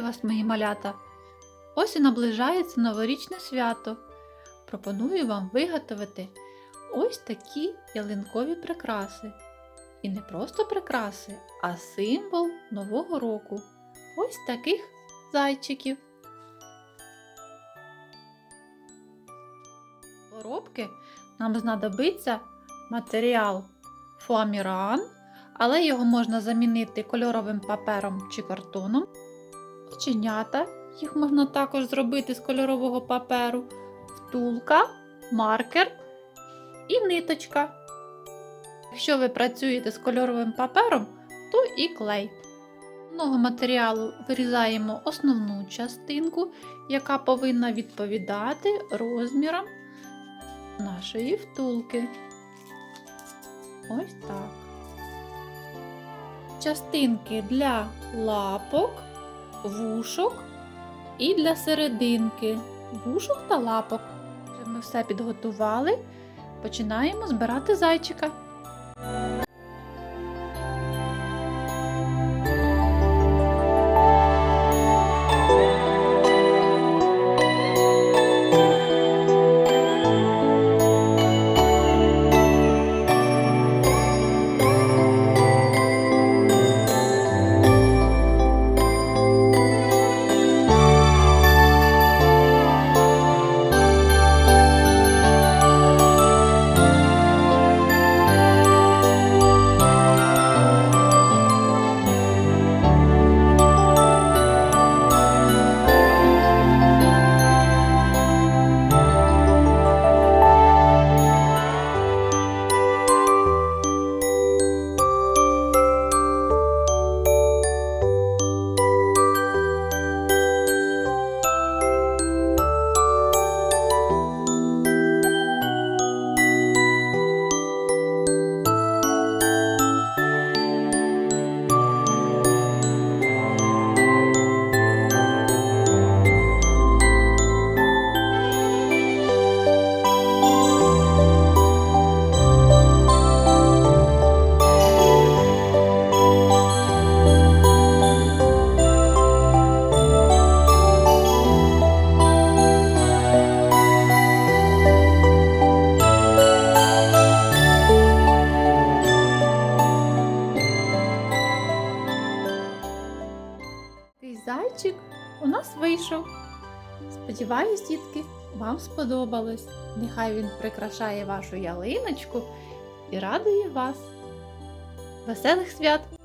вас, мої малята! Ось і наближається новорічне свято. Пропоную вам виготовити ось такі ялинкові прикраси. І не просто прикраси, а символ Нового року. Ось таких зайчиків. Коробки нам знадобиться матеріал фоаміран, але його можна замінити кольоровим папером чи картоном. Оченята, їх можна також зробити з кольорового паперу, втулка, маркер і ниточка. Якщо ви працюєте з кольоровим папером, то і клей. З Одного матеріалу вирізаємо основну частинку, яка повинна відповідати розмірам нашої втулки. Ось так. Частинки для лапок, вушок і для серединки вушок та лапок. Ми все підготували. Починаємо збирати зайчика. Зайчик у нас вийшов. Сподіваюсь, дітки, вам сподобалось. Нехай він прикрашає вашу ялиночку і радує вас. Веселих свят!